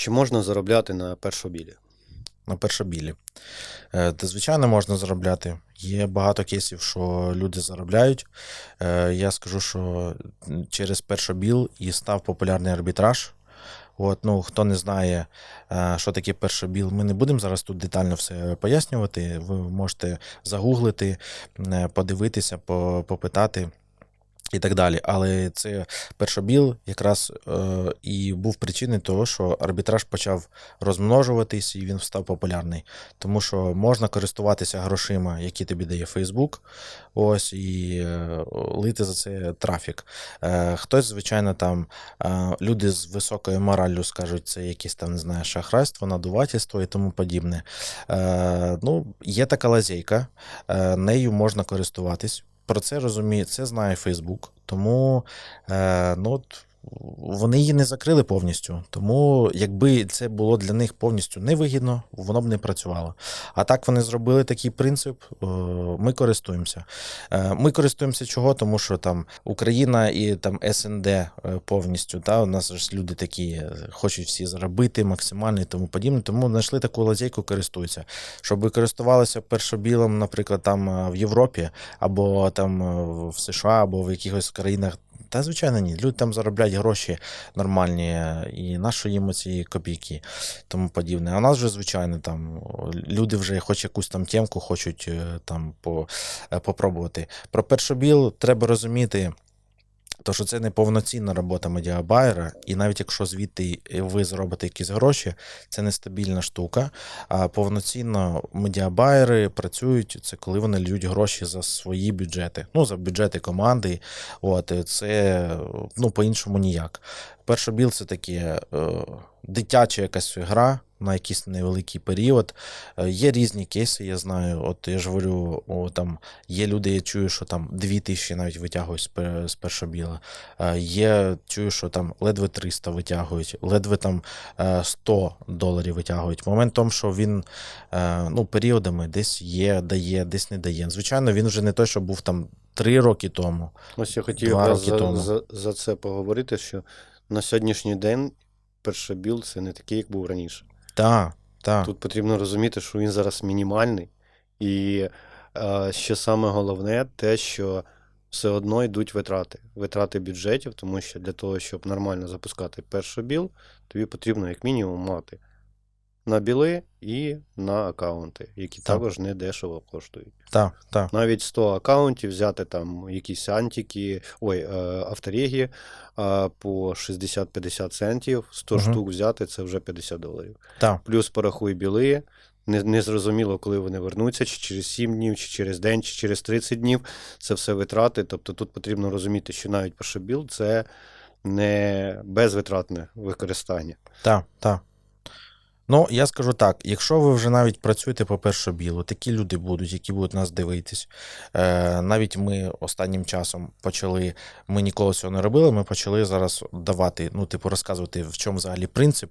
Чи можна заробляти на першобілі? на першобілі. Е, Та, звичайно, можна заробляти. Є багато кейсів, що люди заробляють. Е, Я скажу, що через першобіл і став популярний арбітраж. От, ну, хто не знає, е, що таке першобіл, ми не будемо зараз тут детально все пояснювати. Ви можете загуглити, подивитися, попитати. І так далі. Але це першобіл якраз е, і був причиною того, що арбітраж почав розмножуватись і він став популярний. Тому що можна користуватися грошима, які тобі дає Фейсбук, ось і е, лити за це трафік. Е, хтось, звичайно, там е, люди з високою мораллю скажуть, це якесь там, не знаю, шахрайство, надувательство і тому подібне. Е, ну, є така лазейка, е, нею можна користуватись. Про це розуміє, це знає Фейсбук. Тому е, ну, от, вони її не закрили повністю. Тому, якби це було для них повністю невигідно, воно б не працювало. А так вони зробили такий принцип. е, Ми користуємося. Е, Ми користуємося чого? Тому що там Україна і там СНД е, повністю. Та, у нас ж люди такі хочуть всі заробити максимально і тому подібне. Тому знайшли таку лазейку, користуються. Щоб користувалися першобілом, наприклад, там в Європі, або там в США, або в якихось країнах. Та, звичайно, ні. Люди там заробляють гроші нормальні, е, і нащо їм ці копійки, тому подібне. А у нас вже, звичайно, там люди вже хоч якусь там тємку хочуть е, там по, е, попробувати. Про першобіл треба розуміти. То, що це не повноцінна робота медіабайера, і навіть якщо звідти ви зробите якісь гроші, це нестабільна штука. А повноцінно медіабайери працюють це коли вони льють гроші за свої бюджети, ну за бюджети команди. От це ну по-іншому ніяк. Першобіл це таке е, дитяча якась гра на якийсь невеликий період. Е, Є різні кейси, я знаю. От я ж говорю, о, там є люди, я чую, що там 2 тисячі навіть витягують з, пер- першобіла. Е, Є, чую, що там ледве 300 витягують, ледве там е, 100 доларів витягують. Момент в тому, що він е, ну, періодами десь є, дає, десь не дає. Звичайно, він вже не той, що був там 3 роки тому. Ось я хотів якраз за, тому. за, за це поговорити, що на сьогоднішній день першобіл це не такий, як був раніше. Так, так. Тут потрібно розуміти, що він зараз мінімальний. І е, ще саме головне, те, що все одно йдуть витрати. Витрати бюджетів, тому що для того, щоб нормально запускати перший біл, тобі потрібно як мінімум мати на біли і на аккаунти, які Так. також не дешево коштують. Так, так. Навіть 100 аккаунтів взяти там якісь антики, ой, е, авторегі е, по 60-50 центів, 100 Мгм. штук взяти це вже 50 доларів. Так. Плюс порахуй біли. Не, не зрозуміло, коли вони вернуться, чи через 7 днів, чи через день, чи через 30 днів. Це все витрати. Тобто тут потрібно розуміти, що навіть першобіл це не безвитратне використання. Так, так. Ну, я скажу так: якщо ви вже навіть працюєте по першобілу, такі люди будуть, які будуть нас дивитись. Е, навіть ми останнім часом почали, ми ніколи цього не робили, ми почали зараз давати, ну, типу, розказувати, в чому взагалі принцип,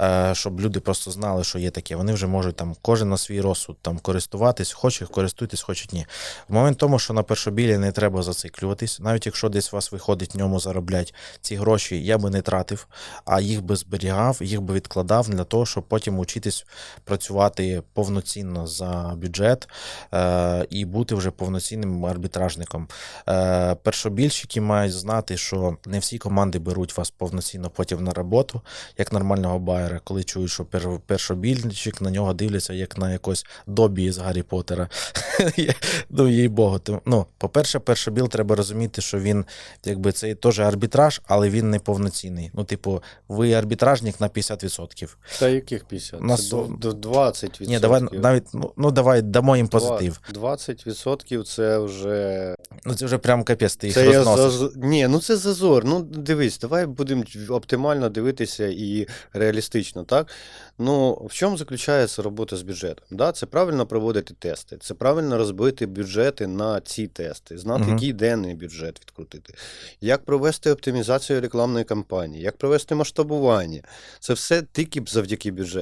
е, щоб люди просто знали, що є таке. Вони вже можуть там кожен на свій розсуд там користуватись, хоче користуйтесь, хочуть ні. В момент тому, що на першобілі не треба зациклюватись, навіть якщо десь у вас виходить в ньому зароблять ці гроші, я би не тратив, а їх би зберігав, їх би відкладав для того, щоб потім учитись працювати повноцінно за бюджет е, і бути вже повноцінним арбітражником. Е, першобільщики мають знати, що не всі команди беруть вас повноцінно потім на роботу, як нормального байера, коли чують, що пер, першобільщик на нього дивляться як на якось добі з Гаррі Поттера. ну, їй Богу. Ну, по-перше, першобіл треба розуміти, що він якби це теж арбітраж, але він не повноцінний. Ну, типу, ви арбітражник на 50%. Та яких 50? На Це со- до, до 20%. Ні, давай навіть ну, ну давай дамо їм позитив. 20% це вже. Ну це вже прям капець, ти їх Це я розносиш. заз... Ні, ну це зазор. Ну дивись, давай будемо оптимально дивитися і реалістично, так? Ну, в чому заключається робота з бюджетом? Да? Це правильно проводити тести, це правильно розбити бюджети на ці тести, знати, Мгм. який денний бюджет відкрутити, як провести оптимізацію рекламної кампанії, як провести масштабування. Це все тільки завдяки бюджету.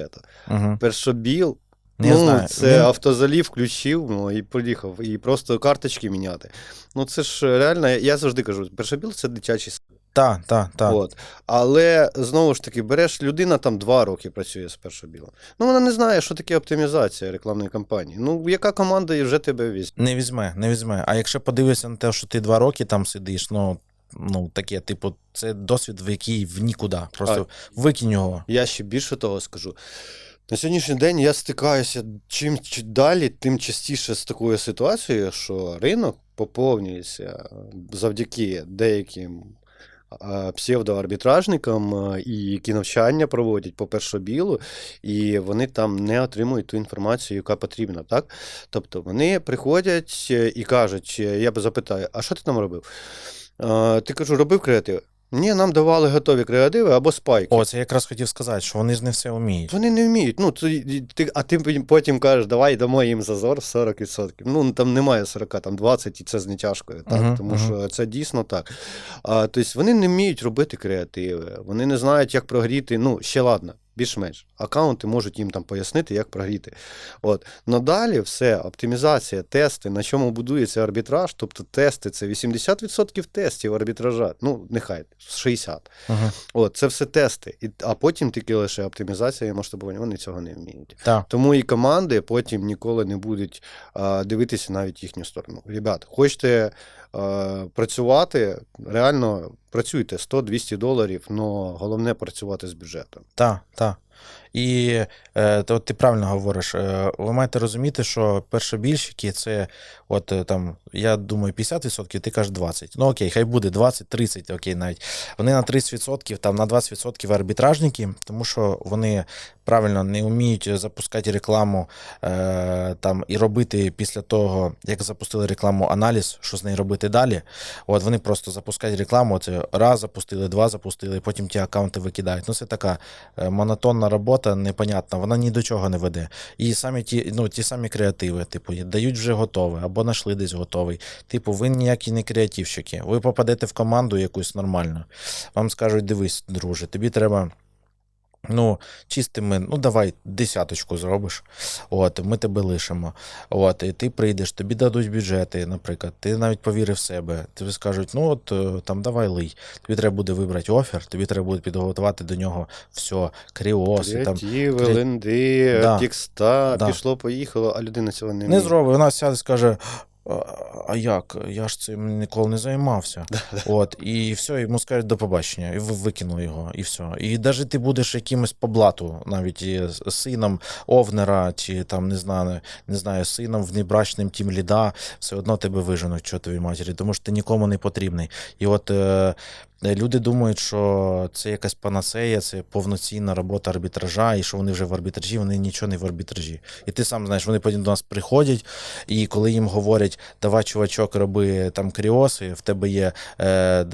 Угу. Першобіл Не ну, знаю. це Він- автозалів включив ну, і поїхав, і просто карточки міняти. Ну, це ж реально, я завжди кажу, першобіл це дитячий сад. Так, так, так. От. Але знову ж таки, береш людина там два роки працює з першого біла. Ну вона не знає, що таке оптимізація рекламної кампанії. Ну, яка команда і вже тебе візьме? Не візьме, не візьме. А якщо подивишся на те, що ти два роки там сидиш, ну. Ну, таке, типу, це досвід, в який в нікуди. Просто викинь його. Я ще більше того скажу. На сьогоднішній день я стикаюся чим далі, тим частіше з такою ситуацією, що ринок поповнюється завдяки деяким псевдоарбітражникам, і які навчання проводять по першобілу, і вони там не отримують ту інформацію, яка потрібна. Так? Тобто вони приходять е, і кажуть, е, я би запитаю, а що ти там робив? Ти кажу, робив креатив? Ні, нам давали готові креативи або спайки. О, це я якраз хотів сказати, що вони ж не все вміють. Вони не вміють. Ну, ти, ти, а ти потім кажеш, давай дамо їм зазор 40%. Ну, там немає 40, там 20, і це з нетяжкою. Так? Мгм, Тому мгм. що це дійсно так. А, тобто вони не вміють робити креативи, вони не знають, як прогріти. Ну, ще ладно, більш-менш. Аккаунти можуть їм там пояснити, як прогріти. От. Но далі все, оптимізація, тести, на чому будується арбітраж, тобто тести це 80% тестів арбітража. Ну, нехай 60. Угу. От, це все тести. І, а потім тільки лише оптимізація і масштабування. Вони цього не вміють. Так. Тому і команди потім ніколи не будуть а, дивитися навіть їхню сторону. Ребят, хочете працювати, реально працюйте 100-200 доларів, але головне працювати з бюджетом. Так, так. І е, то ти правильно говориш. Е, ви маєте розуміти, що першобільщики це, от е, там, я думаю, 50%, ти кажеш 20%. Ну окей, хай буде 20-30, окей, навіть. Вони на 30%, там на 20% арбітражники, тому що вони правильно не вміють запускати рекламу там і робити після того, як запустили рекламу аналіз, що з нею робити далі. От вони просто запускають рекламу, це раз запустили, два запустили, потім ті аккаунти викидають. Ну, це така монотонна робота, непонятна, вона ні до чого не веде. І самі ті, ну, ті самі креативи, типу, дають вже готове, або знайшли десь готовий. Типу, ви ніякі не креативщики. Ви попадете в команду якусь нормальну. Вам скажуть: дивись, друже, тобі треба. Ну, чистими, ну давай десяточку зробиш. От, ми тебе лишимо. От, і ти прийдеш, тобі дадуть бюджети, наприклад, ти навіть повірив в себе. Тобі скажуть, ну от е, там давай лий. Тобі треба буде вибрати офер, тобі треба буде підготувати до нього все, кріоси, там Креативи, кре- ленди, Да. текста, Да. пішло, поїхало, а людина цього не не зробить. Вона сяде і скаже. «А- як? Я ж цим ніколи не займався. От, і все, йому скажуть до побачення, і ви викинули його, і все. І навіть ти будеш якимось по блату, навіть і сином Овнера, чи там не знаю, не знаю, сином внебрачним тім ліда, все одно тебе виженуть чотовій матері, тому що ти нікому не потрібний. І от е, люди думають, що це якась панацея, це повноцінна робота арбітража, і що вони вже в арбітражі, вони нічого не в арбітражі. І ти сам знаєш, вони потім до нас приходять, і коли їм говорять, давай, чувачок, роби там кріоси, в тебе є е,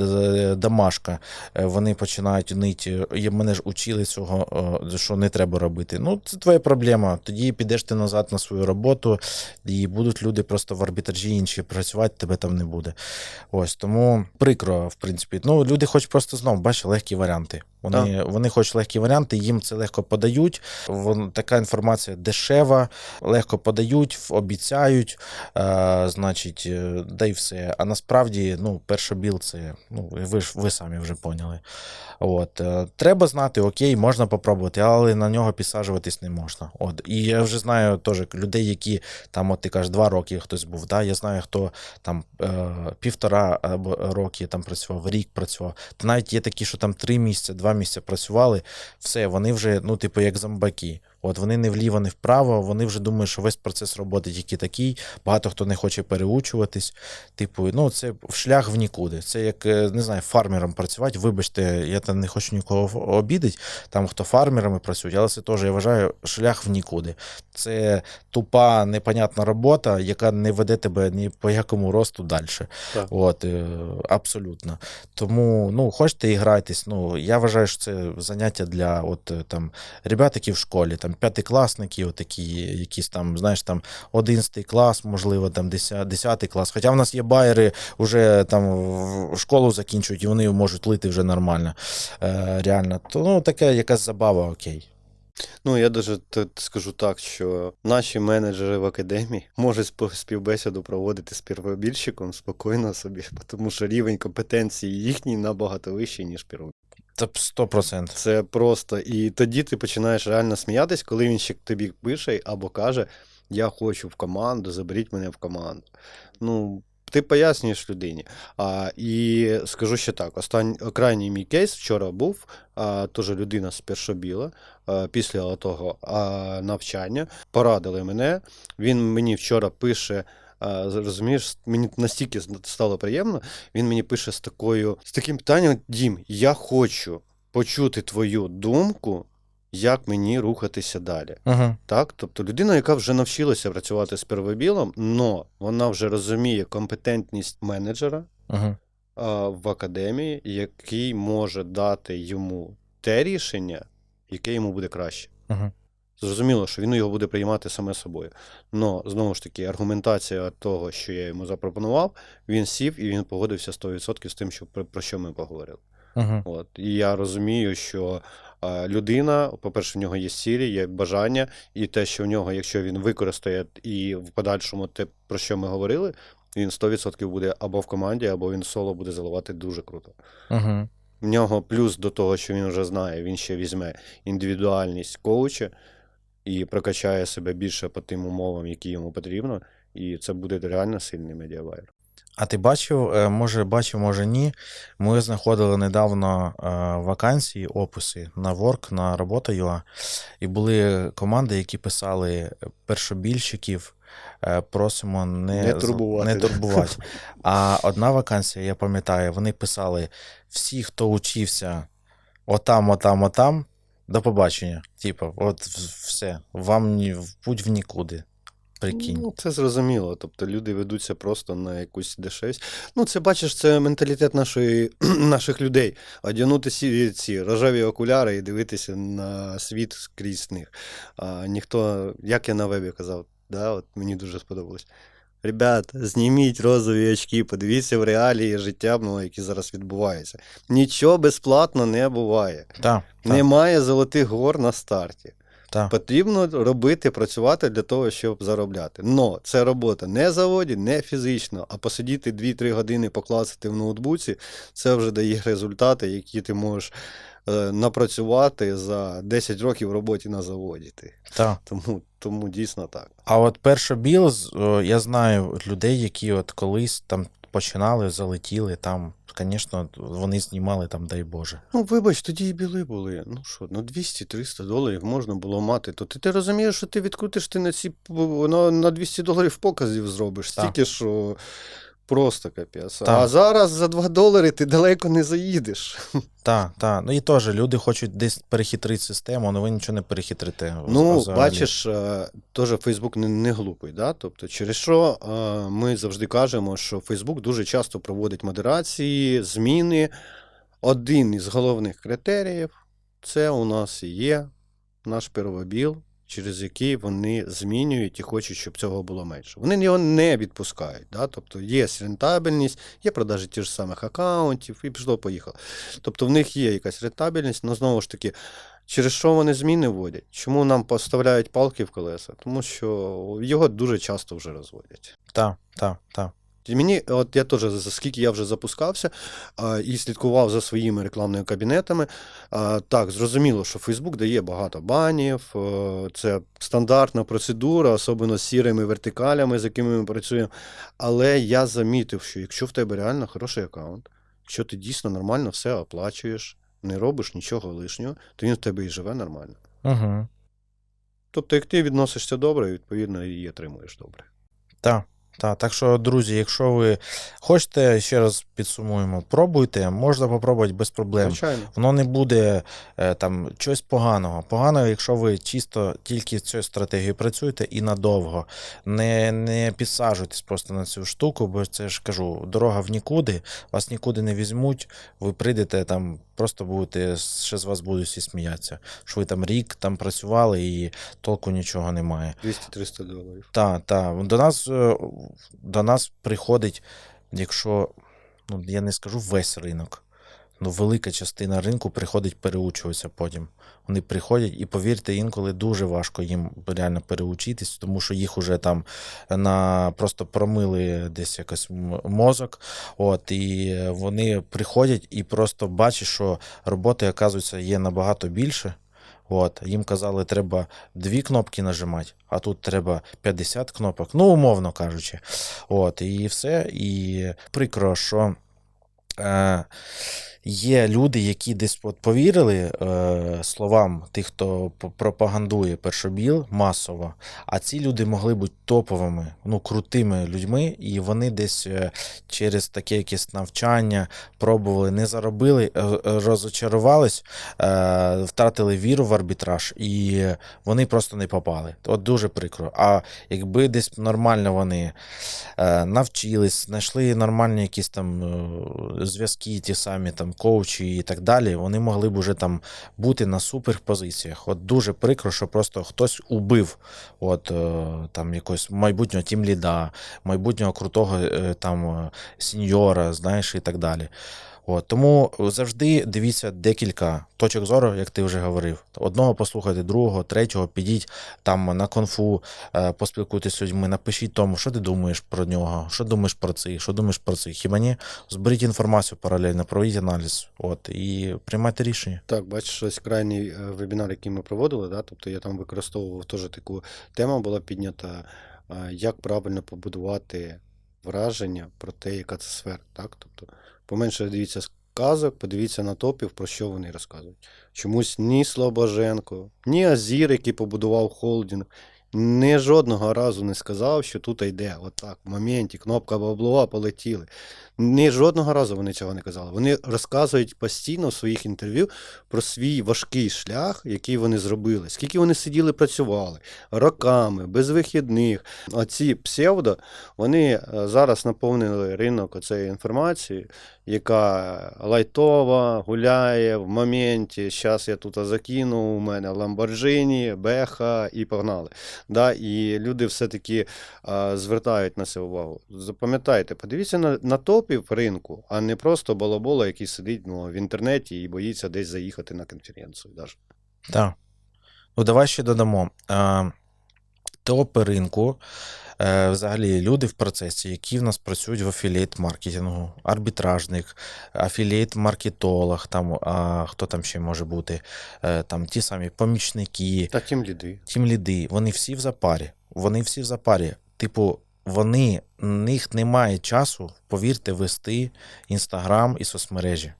домашка, е, вони починають нити. І мене ж учили цього, е, що не треба робити. Ну, це твоя проблема. Тоді підеш ти назад на свою роботу, і будуть люди просто в арбітражі інші працювати, тебе там не буде. Ось тому прикро, в принципі. Ну, люди хочуть просто знову бачиш, легкі варіанти. Вони, вони хочуть легкі варіанти, їм це легко подають. Вон, така інформація дешева, легко подають, обіцяють, е, значить, е, да й все. А насправді, ну, першобіл це, ну, ви ж ви самі вже поняли. От, е, треба знати, окей, можна попробувати, але на нього підсаджуватись не можна. От, і я вже знаю теж людей, які там, от ти кажеш, два роки хтось був. Да? Я знаю, хто там е, півтора або роки там працював, рік працював. Та навіть є такі, що там три місяці, два місяці працювали, все, вони вже, ну, типу, як зомбаки. От вони не вліво, не вправо, вони вже думають, що весь процес роботи тільки такий. Багато хто не хоче переучуватись. Типу, ну це шлях в нікуди. Це як е, не знаю, фармером працювати. Вибачте, я там не хочу нікого обідати, там хто фармерами працюють, але це теж я вважаю шлях в нікуди. Це тупа, непонятна робота, яка не веде тебе ні по якому росту далі. Так. От, е, абсолютно. Тому, ну, хочете і грайтесь. Ну, я вважаю, що це заняття для от е, там ребят, які в школі, там п'ятикласники, отакі, якісь там, знаєш, там 11 клас, можливо, там 10, 10 клас. Хоча в нас є байери, вже там школу закінчують, і вони можуть лити вже нормально. Е, реально. То ну, така якась забава, окей. Ну, я даже скажу так, що наші менеджери в академії можуть співбесіду проводити з первобільщиком спокійно собі, тому що рівень компетенції їхній набагато вищий, ніж. Це 100%. Це просто. І тоді ти починаєш реально сміятись, коли він ще тобі пише або каже: Я хочу в команду, заберіть мене в команду. Ну, ти пояснюєш людині. А, і скажу ще так: остань, крайній мій кейс вчора був, а, теж людина з першобіла, а, після того а, навчання порадили мене. Він мені вчора пише. Розумієш, мені настільки стало приємно. Він мені пише з такою з таким питанням: Дім, я хочу почути твою думку, як мені рухатися далі. Угу. Так? Тобто людина, яка вже навчилася працювати з первобілом, но вона вже розуміє компетентність менеджера Угу. а, в академії, який може дати йому те рішення, яке йому буде краще. Угу. Зрозуміло, що він його буде приймати саме собою. Но знову ж таки, аргументація того, що я йому запропонував, він сів і він погодився 100% з тим, що про, про що ми поговорили. Угу. От. І я розумію, що е, людина, по-перше, в нього є цілі, є бажання, і те, що в нього, якщо він використає і в подальшому те, про що ми говорили, він 100% буде або в команді, або він соло буде заливати дуже круто. Угу. В нього плюс до того, що він вже знає, він ще візьме індивідуальність коуча і прокачає себе більше по тим умовам, які йому потрібно, і це буде реально сильний медіавайр. А ти бачив, е, може бачив, може ні. Ми знаходили недавно е, вакансії, описи на Work, на робота.ua, і були команди, які писали першобільщиків. е, Просимо не, Не турбувати. не турбувати. А одна вакансія, я пам'ятаю, вони писали: всі, хто учився отам, отам, отам, до побачення. Типу, от в- все, вам ні, в путь в нікуди. Прикинь. Ну, це зрозуміло. Тобто люди ведуться просто на якусь дешевість. Ну, це бачиш, це менталітет нашої, наших людей. Одягнути ці, ці рожеві окуляри і дивитися на світ крізь них. А ніхто, як я на вебі казав, да, от мені дуже сподобалось. Ребята, зніміть розові очки, подивіться в реалії життя, ну, які зараз відбуваються. Нічого безплатно не буває. Так, Немає золотих гор на старті. Так. Потрібно робити, працювати для того, щоб заробляти. Но це робота не в заводі, не фізично, а посидіти 2-3 години, покласти в ноутбуці, це вже дає результати, які ти можеш е, напрацювати за 10 років роботі на заводі. Ти. так. Тому, тому дійсно так. А от перша біл, з- я знаю людей, які от колись там починали, залетіли там. Звісно, вони знімали там, дай Боже. Ну, вибач, тоді і біли були. Ну що, ну 200-300 доларів можна було мати. То ти, ти розумієш, що ти відкрутиш ти на ці на, на 200 доларів показів зробиш. Так. Стільки, що просто капець. А зараз за 2 долари ти далеко не заїдеш. Так, так. Ну і теж люди хочуть десь перехитрити систему, але ви нічого не перехитрите. Ну, взагалі. бачиш, е, теж Фейсбук не, не глупий, да? тобто, через що е, ми завжди кажемо, що Фейсбук дуже часто проводить модерації, зміни. Один із головних критеріїв це у нас і є наш первобіл, через який вони змінюють і хочуть, щоб цього було менше. Вони його не відпускають. Да? Тобто є рентабельність, є продажі тих ж самих аккаунтів, і пішло поїхало. Тобто в них є якась рентабельність, але знову ж таки, через що вони зміни вводять? Чому нам поставляють палки в колеса? Тому що його дуже часто вже розводять. Так, так, так. І мені, от я теж, за скільки я вже запускався а, і слідкував за своїми рекламними кабінетами, а, так, зрозуміло, що Facebook дає багато банів, е, це стандартна процедура, особливо з сірими вертикалями, з якими ми працюємо. Але я замітив, що якщо в тебе реально хороший аккаунт, якщо ти дійсно нормально все оплачуєш, не робиш нічого лишнього, то він в тебе і живе нормально. Угу. Тобто, як ти відносишся добре, відповідно, і отримуєш добре. Так. Так, так що, друзі, якщо ви хочете, ще раз підсумуємо, пробуйте, можна попробувати без проблем. Звичайно. Воно не буде е, там щось поганого. Погано, якщо ви чисто тільки з цією стратегією працюєте і надовго. Не, не підсаджуйтесь просто на цю штуку, бо це ж кажу, дорога в нікуди, вас нікуди не візьмуть, ви прийдете там, просто будете, ще з вас будуть всі сміятися. Що ви там рік там працювали і толку нічого немає. 200-300 доларів. Так, так. До нас, е, до нас приходить, якщо, ну, я не скажу весь ринок. ну, велика частина ринку приходить переучуватися потім. Вони приходять, і повірте, інколи дуже важко їм реально переучитись, тому що їх уже там на просто промили десь якось мозок. От, і вони приходять і просто бачать, що роботи, оказується, є набагато більше. От, їм казали, треба дві кнопки нажимати, а тут треба 50 кнопок, ну, умовно кажучи. От, і все. І прикро, що е, є люди, які десь от повірили е, словам тих, хто пропагандує першобіл масово, а ці люди могли бути топовими, ну, крутими людьми, і вони десь е, через таке якесь навчання пробували, не заробили, е, розочарувались, е, втратили віру в арбітраж, і вони просто не попали. От дуже прикро. А якби десь нормально вони е, навчились, знайшли нормальні якісь там е, зв'язки, ті самі там коучі і так далі, вони могли б уже там бути на суперпозиціях. От дуже прикро, що просто хтось убив от е, там якогось майбутнього тімліда, майбутнього крутого е, там е, сіньора, знаєш, і так далі. От, тому завжди дивіться декілька точок зору, як ти вже говорив. Одного послухайте, другого, третього, підіть там на конфу, е, поспілкуйтесь з людьми, напишіть тому, що ти думаєш про нього, що думаєш про цих, що думаєш про цих. Хіба ні? Зберіть інформацію паралельно, проведіть аналіз. От, і приймайте рішення. Так, бачиш, ось крайній е, вебінар, який ми проводили, да, тобто я там використовував теж таку тему була піднята, е, як правильно побудувати враження про те, яка це сфера. Так? Тобто, поменше дивіться сказок, подивіться на топів, про що вони розказують. Чомусь ні Слобоженко, ні Азір, який побудував холдинг, ні жодного разу не сказав, що тут йде отак, в моменті, кнопка баблова, полетіли. Ні жодного разу вони цього не казали. Вони розказують постійно в своїх інтерв'ю про свій важкий шлях, який вони зробили, скільки вони сиділи, працювали роками, без вихідних. Оці псевдо, вони е, зараз наповнили ринок оцеї інформації, яка лайтова, гуляє в моменті. Зараз я тут закину, у мене Ламборджині, Беха і погнали. Да, і люди все-таки а, звертають на це увагу. Запам'ятайте, подивіться на, на топів ринку, а не просто балабола, який сидить ну, в інтернеті і боїться десь заїхати на конференцію. Даже. Так. Ну, давай ще додамо. Топи ринку, е, взагалі люди в процесі, які в нас працюють в афілієт маркетингу, арбітражник, афілієт маркетолог, там, а, хто там ще може бути, е, там ті самі помічники, Та тим ліди. тім ліди, вони всі в запарі. Вони всі в запарі. Типу, вони, них немає часу, повірте, вести інстаграм і соцмережі.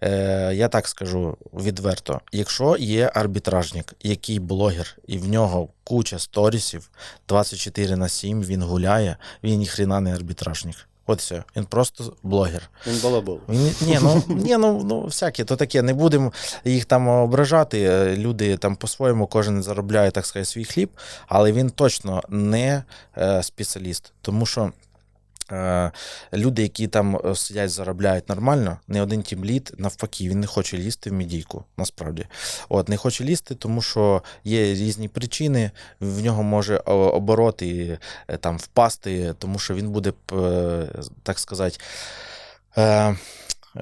Е, я так скажу відверто: якщо є арбітражник, який блогер, і в нього куча сторісів 24 на 7, він гуляє, він ніхрена не арбітражник. От все, він просто блогер. Він балабол. Він, ні, ну, ні, ну, ну всяке, то таке, не будемо їх там ображати. е, Люди там по-своєму кожен заробляє, так сказати, свій хліб, але він точно не е, спеціаліст, тому що. Е, люди, які там е, сидять, заробляють нормально, не один тім лід, навпаки, він не хоче лізти в медійку, насправді. От, не хоче лізти, тому що є різні причини, в нього може е, там впасти, тому що він буде, так сказати,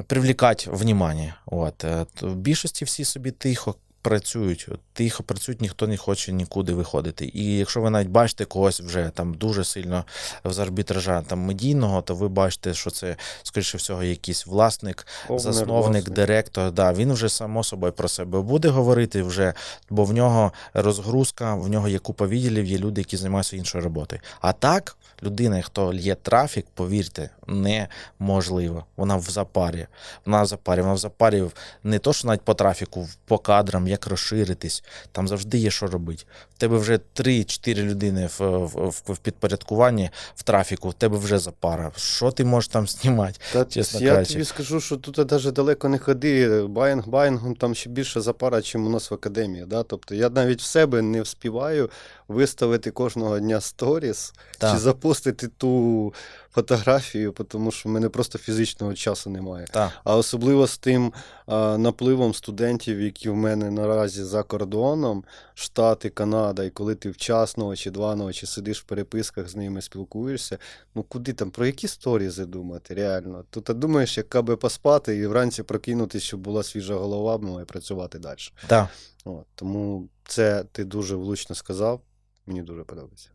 привлікати внимание. От. В більшості всі собі тихо працюють, тихо працюють, ніхто не хоче нікуди виходити. І якщо ви навіть бачите когось вже там дуже сильно з арбітража там медійного, то ви бачите, що це, скоріше всього, якийсь власник, Овнер, засновник, власник. директор. Да, він вже само собою про себе буде говорити вже, бо в нього розгрузка, в нього є купа відділів, є люди, які займаються іншою роботою. А так, людина, хто лє трафік, повірте, неможливо. Вона в запарі. Вона в запарі, вона в запарі не то, що навіть по трафіку, по кадрам, як розширитись. Там завжди є що робити. В тебе вже 3-4 людини в, в, в, підпорядкуванні в трафіку, в тебе вже запара. Що ти можеш там знімати? Та чесно я кажучи. тобі скажу, що тут навіть далеко не ходи. Баїнг баїнгом там ще більше запара, ніж у нас в академії. Да? Тобто я навіть в себе не вспіваю виставити кожного дня сторіс чи запустити ту фотографію, тому що в мене просто фізичного часу немає. Так. А особливо з тим а, напливом студентів, які в мене наразі за кордоном, Штати, Канада, і коли ти вчасно чи два ночі сидиш в переписках з ними, спілкуєшся, ну куди там, про які сторізи думати, реально? Тут а думаєш, яка би поспати і вранці прокинутись, щоб була свіжа голова, ну і працювати далі. Так. От, тому це ти дуже влучно сказав, мені дуже подобається.